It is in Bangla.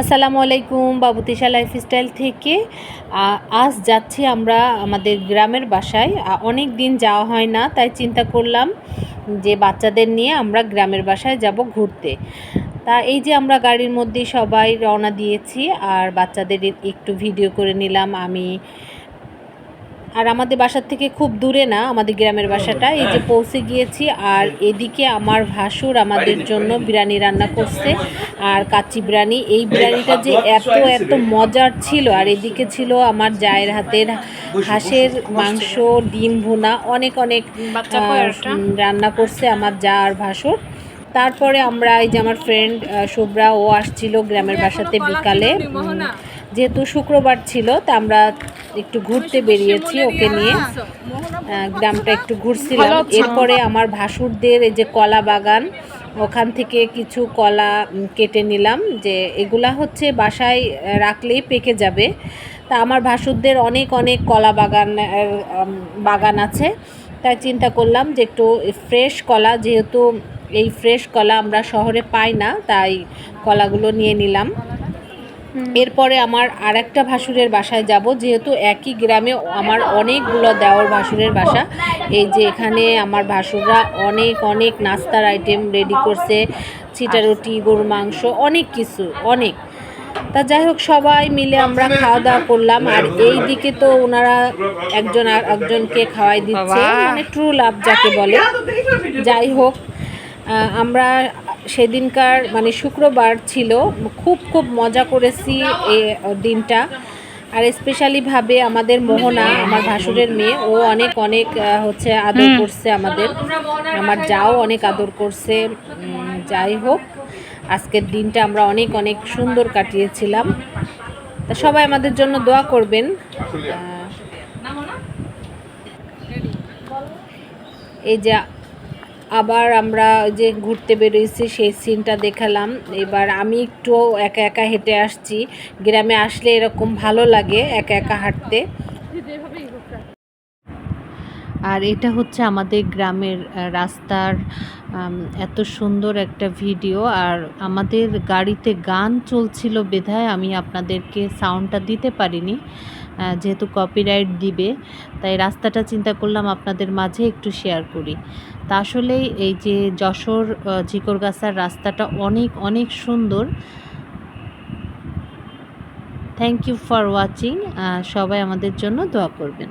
আসসালামু আলাইকুম, বাবুতিশা লাইফস্টাইল থেকে। আজ যাচ্ছি আমরা আমাদের গ্রামের বাসায়। অনেক দিন যাওয়া হয় না, তাই চিন্তা করলাম যে বাচ্চাদের নিয়ে আমরা গ্রামের বাসায় যাব ঘুরতে। তা এই যে আমরা গাড়ির মধ্যে সবাই রওনা দিয়েছি, আর বাচ্চাদের একটু ভিডিও করে নিলাম। আমি আর আমাদের বাসার থেকে খুব দূরে না আমাদের গ্রামের বাসাটা। এই যে পৌঁছে গিয়েছি আর এদিকে আমার ভাসুর আমাদের জন্য বিরিয়ানি রান্না করছে আর কাচ্চি বিরিয়ানি। এই বিরিয়ানিটা যে এত এত মজার ছিল আর এদিকে ছিল আমার জায়ের হাতের হাঁসের মাংস ডিম ভুনা অনেক অনেক রান্না করছে আমার যা আর ভাসুর। তারপরে আমরা এই যে আমার ফ্রেন্ড শুভ্রা ও আসছিল গ্রামের বাসাতে বিকালে। যেহেতু শুক্রবার ছিল তা আমরা একটু ঘুরতে বেরিয়েছি ওকে নিয়ে। গ্রামটা একটু ঘুরছিলাম। এরপরে আমার ভাসুরদের এই যে কলা বাগান ওখান থেকে কিছু কলা কেটে নিলাম যে এগুলা হচ্ছে বাসায় রাখলেই পেকে যাবে। তা আমার ভাসুরদের অনেক অনেক কলা বাগান বাগান আছে। তাই চিন্তা করলাম যে একটু ফ্রেশ কলা যেহেতু এই ফ্রেশ কলা আমরা শহরে পাই না তাই কলাগুলো নিয়ে নিলাম। এরপরে আমার আর একটা ভাসুরের বাসায় যাব যেহেতু একই গ্রামে আমার অনেকগুলো দেওয়ার ভাসুরের বাসা। এই যে এখানে আমার ভাসুররা অনেক অনেক নাস্তার আইটেম রেডি করছে চিটা রুটি গরু মাংস অনেক কিছু অনেক। তা যাই হোক সবাই মিলে আমরা খাওয়া দাওয়া করলাম। আর এই দিকে তো ওনারা একজন আর একজনকে খাওয়াই দিচ্ছে। মানে ট্রু লাভ যাকে বলে। যাই হোক আমরা সেদিনকার মানে শুক্রবার ছিল খুব খুব মজা করেছি এ দিনটা। আর স্পেশালিভাবে আমাদের মোহনা আমার ভাসুরের মেয়ে ও অনেক অনেক হচ্ছে আদর করছে আমাদের। আমার যাও অনেক আদর করছে যাই হোক আজকের দিনটা আমরা অনেক অনেক সুন্দর কাটিয়েছিলাম। তা সবাই আমাদের জন্য দোয়া করবেন। এই যে আবার আমরা যে ঘুরতে বেরিয়েছি সেই সিনটা দেখালাম। এবার আমি একটু একা একা হেঁটে আসছি। গ্রামে আসলে এরকম ভালো লাগে একা একা হাঁটতে। আর এটা হচ্ছে আমাদের গ্রামের রাস্তার এত সুন্দর একটা ভিডিও। আর আমাদের গাড়িতে গান চলছিল বেধায় আমি আপনাদেরকে সাউন্ডটা দিতে পারিনি যেহেতু কপিরাইট দিবে। তাই রাস্তাটা চিন্তা করলাম আপনাদের মাঝে একটু শেয়ার করি। তা আসলেই এই যে যশোর ঝিকরগাছার রাস্তাটা অনেক অনেক সুন্দর। থ্যাংক ইউ ফর ওয়াচিং সবাই আমাদের জন্য দোয়া করবেন।